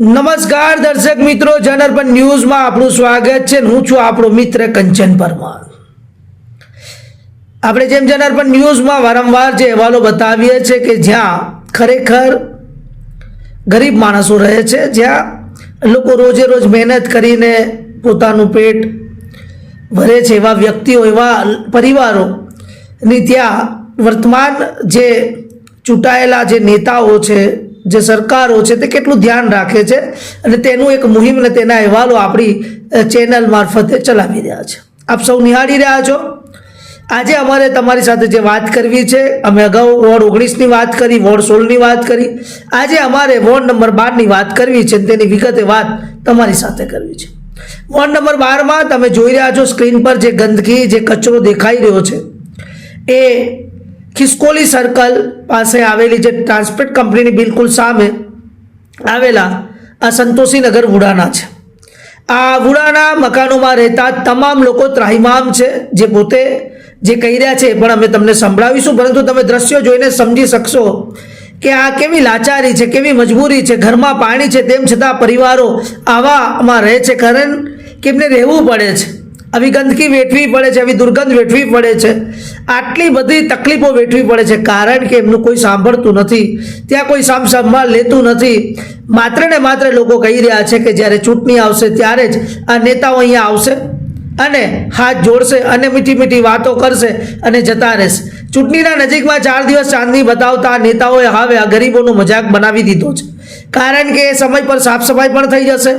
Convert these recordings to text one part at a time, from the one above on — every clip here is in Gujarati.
નમસ્કાર દર્શક મિત્રો જનરપન ન્યૂઝમાં આપણું સ્વાગત છે હું છું આપણો મિત્ર કંચન પરમાર. આપણે જેમ જનરપન ન્યૂઝમાં વારંવાર જે અહેવાલો બતાવીએ છીએ કે જ્યાં ખરેખર ગરીબ માણસો રહે છે, જ્યાં લોકો રોજે રોજ મહેનત કરીને પોતાનું પેટ ભરે છે, એવા વ્યક્તિઓ, એવા પરિવારો ની ત્યાં વર્તમાન જે ચૂંટાયેલા જે નેતાઓ છે જે સરકારો છે તે કેટલું ધ્યાન રાખે છે અને તેનું એક મુહિમ અને તેના અહેવાલો આપણી ચેનલ મારફતે ચલાવી રહ્યા છે. આપ સૌ નિહાળી રહ્યા છો? આજે અમારે તમારી સાથે જે વાત કરવી છે, અમે અગાઉ વોર્ડ ઓગણીસની વાત કરી, વોર્ડ સોળની વાત કરી. આજે અમારે વોર્ડ નંબર બારની વાત કરવી છે તેની વિગતે વાત તમારી સાથે કરવી છે. વોર્ડ નંબર બારમાં તમે જોઈ રહ્યા છો સ્ક્રીન પર જે ગંદકી, જે કચરો દેખાઈ રહ્યો છે, એ ખિસકોલી સર્કલ પાસે આવેલી જે ટ્રાન્સપોર્ટ કંપનીની બિલકુલ સામે આવેલા આ સંતોષીનગર વુડાના છે. આ વુડાના મકાનોમાં રહેતા તમામ લોકો ત્રાહિમામ છે, જે પોતે જે કહી રહ્યા છે એ પણ અમે તમને સંભળાવીશું, પરંતુ તમે દ્રશ્યો જોઈને સમજી શકશો કે આ કેવી લાચારી છે, કેવી મજબૂરી છે, ઘરમાં પાણી છે, તેમ છતાં પરિવારો આવામાં રહે છે, કારણ કે એમને રહેવું પડે છે. આવી ગંદકી વેઠવી પડે છે આવી દુર્ગંધ વેઠવી પડે છે. આટલી બધી તકલીફો વેઠવી પડે છે, કારણ કે એમનું કોઈ સાંભળતું નથી, ત્યાં કોઈ સામ સંભાળ લેતું નથી. માત્ર ને માત્ર લોકો કહી રહ્યા છે કે જ્યારે ચૂંટણી આવશે ત્યારે જ આ નેતાઓ અહીંયા આવશે અને હાથ જોડશે અને મીઠી મીઠી વાતો કરશે અને જતા રહેશે. ચૂંટણીના નજીકમાં ચાર દિવસ ચાંદની બતાવતા નેતાઓએ હવે આ ગરીબોનો મજાક બનાવી દીધો છે. કારણ કે એ સમય પર સાફ સફાઈ પણ થઈ જશે.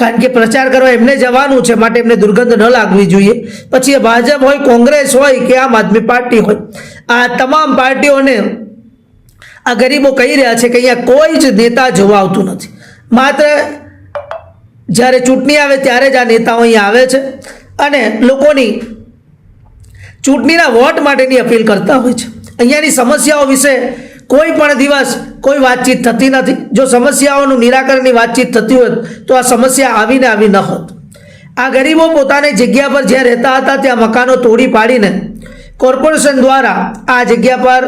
કારણ કે પ્રચાર કરવા એમને જવાનું છે, માટે એમને દુર્ગંધ ન લાગવી જોઈએ. પછી એ ભાજપ હોય, કોંગ્રેસ હોય કે આમ આદમી પાર્ટી હોય, આ તમામ પાર્ટીઓને આ ગરીબો કહી રહ્યા છે કે અહીંયા કોઈ જ નેતા જોવા આવતું નથી. માત્ર જ્યારે ચૂંટણી આવે ત્યારે જ આ નેતાઓ અહીંયા આવે છે અને લોકોની ચૂંટણીના વોટ માટેની અપીલ કરતા હોય છે. અહીંયાની સમસ્યાઓ વિશે કોઈ પણ દિવસ કોઈ વાતચીત થતી નથી. જો સમસ્યાઓનું નિરાકરણની વાતચીત થતી હોત તો આ સમસ્યા આવીને આવી ન હોત. આ ગરીબો પોતાની જગ્યા પર જ્યાં રહેતા હતા ત્યાં મકાનો તોડી પાડીને કોર્પોરેશન દ્વારા આ જગ્યા પર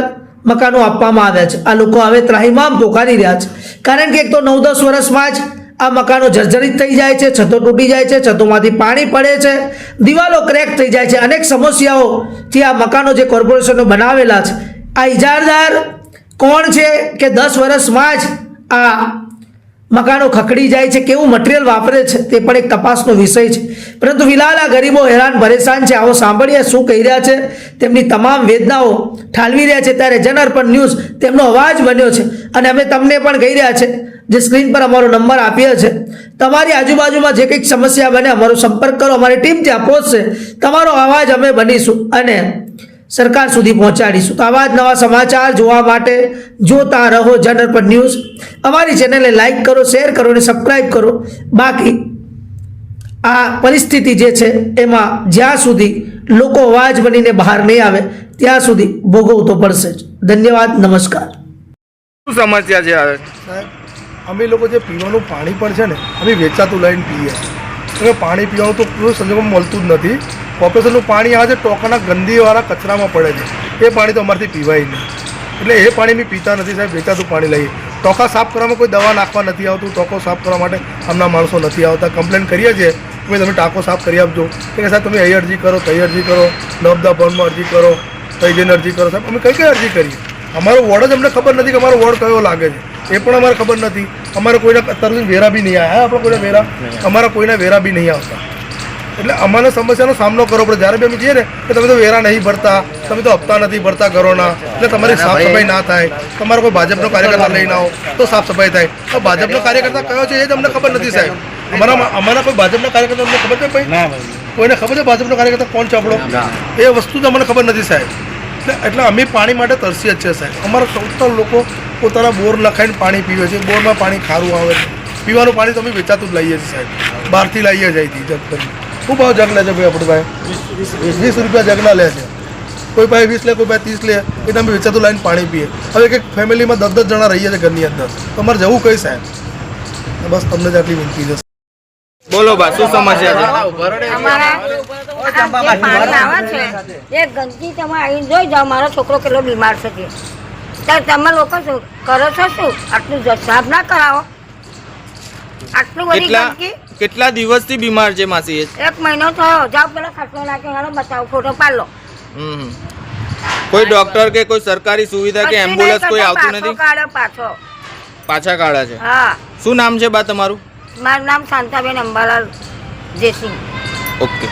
મકાનો આપવામાં આવ્યા છે. આ લોકો હવે ત્રાહિમામ પોકારી રહ્યા છે. કારણ કે એક તો નવ દસ વર્ષમાં જ આ મકાનો જર્જરિત થઈ જાય છે, છતો તૂટી જાય છે, છતોમાંથી પાણી પડે છે, દિવાલો ક્રેક થઈ જાય છે. અનેક સમસ્યાઓથી આ મકાનો જે કોર્પોરેશનો બનાવેલા છે. આ ઇજારદાર કોણ છે કે દસ વર્ષમાં જ આ મકાનો ખખડી જાય છે? કેવું મટીરિયલ વાપરે છે? તે પણ એક તપાસનો વિષય છે. પરંતુ ફિલહાલ આ ગરીબો હેરાન, પરેશાન છે. આવો સાંભળીએ શું કહી રહ્યા છે? તેમની તમામ વેદનાઓ ઠાલવી રહ્યા છે. ત્યારે જનઅર્પણ ન્યૂઝ તેમનો અવાજ બન્યો છે. અને અમે તમને પણ કહી રહ્યા છે જે સ્ક્રીન પર અમારો નંબર આપ્યો છે. તમારી આજુબાજુમાં જે કંઈક સમસ્યા બને, અમારો સંપર્ક કરો. અમારી ટીમ ત્યાં પહોંચશે. તમારો અવાજ અમે બનીશું. અને સરકાર સુધી પહોંચાડીશું. તો આવા જ નવા સમાચાર જોવા માટે જોતા રહો જનરપણ ન્યૂઝ અમારી ચેનલને લાઈક કરો શેર કરો અને સબસ્ક્રાઈબ કરો. બાકી આ પરિસ્થિતિ જે છે એમાં જ્યાં સુધી લોકો અવાજ બનીને બહાર નહીં આવે ત્યાં સુધી ભોગવવું તો પડશે જ. ધન્યવાદ નમસ્કાર. શું સમસ્યા છે સાહેબ અમે લોકો જે પીવાનું પાણી પણ છે ને અમે વેચાતું લઈને પીએ. અમે પાણી પીવાનું તો સંજોગોમાં મળતું જ નથી. કોર્પોરેશનનું પાણી આવે છે ટોકાના ગંદીવાળા કચરામાં પડે છે. એ પાણી તો અમારાથી પીવાય નહીં. એટલે એ પાણી અમે પીતા નથી સાહેબ વેચાતું પાણી લઈએ. ટોકા સાફ કરવામાં કોઈ દવા નાખવા નથી આવતું ટોકો સાફ કરવા માટે અમના માણસો નથી આવતા. કમ્પ્લેન કરીએ છીએ કે તમે ટાંકો સાફ કરી આપજો. કે સાહેબ તમે અહીં અરજી કરો તઈ અરજી કરો નર્મદા ભવનમાં અરજી કરો તઈ જઈને અરજી કરો. સાહેબ અમે કઈ કઈ અરજી કરીએ? અમારો વોર્ડ જ અમને ખબર નથી કે અમારો વોર્ડ કયો લાગે છે. એ પણ અમારે ખબર નથી. અમારે કોઈના અત્યાર સુધી વેરા બી નહીં આવ્યા. આપણે કોઈના વેરા અમારા કોઈના વેરા બી નહીં આવતા. એટલે અમારે સમસ્યાનો સામનો કરવો પડે. જ્યારે બી અમે જઈએ ને કે તમે તો વેરા નહીં ભરતા તમે તો હપ્તા નથી ભરતા ઘરોના એટલે તમારી સાફ સફાઈ ના થાય તમારો કોઈ ભાજપનો કાર્યકર્તા લઈને આવો તો સાફ સફાઈ થાય. તો ભાજપનો કાર્યકર્તા કયો છે એ જ અમને ખબર નથી સાહેબ. અમારા અમારા કોઈ ભાજપના કાર્યકર્તા અમને ખબર છે ભાઈ? કોઈને ખબર છે ભાજપનો કાર્યકર્તા કોણ છે આપણો? એ વસ્તુ તો અમને ખબર નથી સાહેબ. એટલે એટલે અમે પાણી માટે તરસીએ જ છે સાહેબ. અમારા ટોટલ લોકો પોતાના બોર લખાઈને પાણી પીવે છે. બોરમાં પાણી ખારું આવે છે. પીવાનું પાણી તો અમે વેચાતું જ લઈએ છીએ સાહેબ. બહારથી લઈએ જ અહીંથી જગ કરી શું ભાવ જગ લે છે ભાઈ આપણું ભાઈ? વીસ રૂપિયા જગલા લે છે. કોઈ ભાઈ વીસ લે કોઈ ભાઈ ત્રીસ લે એ તમે વેચાતું લાઈને પાણી પીએ. હવે એક ફેમિલીમાં દસ દસ જણા રહીએ છે ઘરની અંદર. તમારે જવું કઈ સાહેબ? બસ તમને જ આટલી વિનંતી છે. બોલો બા શું સમસ્યા છે? અમારા એ ગંદકી તમે આવીને જોઈ જાઓ મારો છોકરો કેટલો બીમાર છે તે. તમે લોકો શું કરો છો શું? આટલું જ સાફ ના કરાવો. આટલું બધી કેટલા ગંદકી કેટલા દિવસથી બીમાર છે માસી એ? એક મહિનો થયો. જાઓ પેલા ખાટલો નાખ્યો હાલો બતાવો ફોટો પાડલો. હમ. કોઈ ડોક્ટર કે કોઈ સરકારી સુવિધા કે એમ્બ્યુલન્સ કોઈ આવતું નથી? કાઢ્યો પાછો. પાછા કાઢા છે. હા. શું નામ છે બા તમારું? મારું નામ શાંતાબેન અંબાલાલ જયસિંહ ઓકે.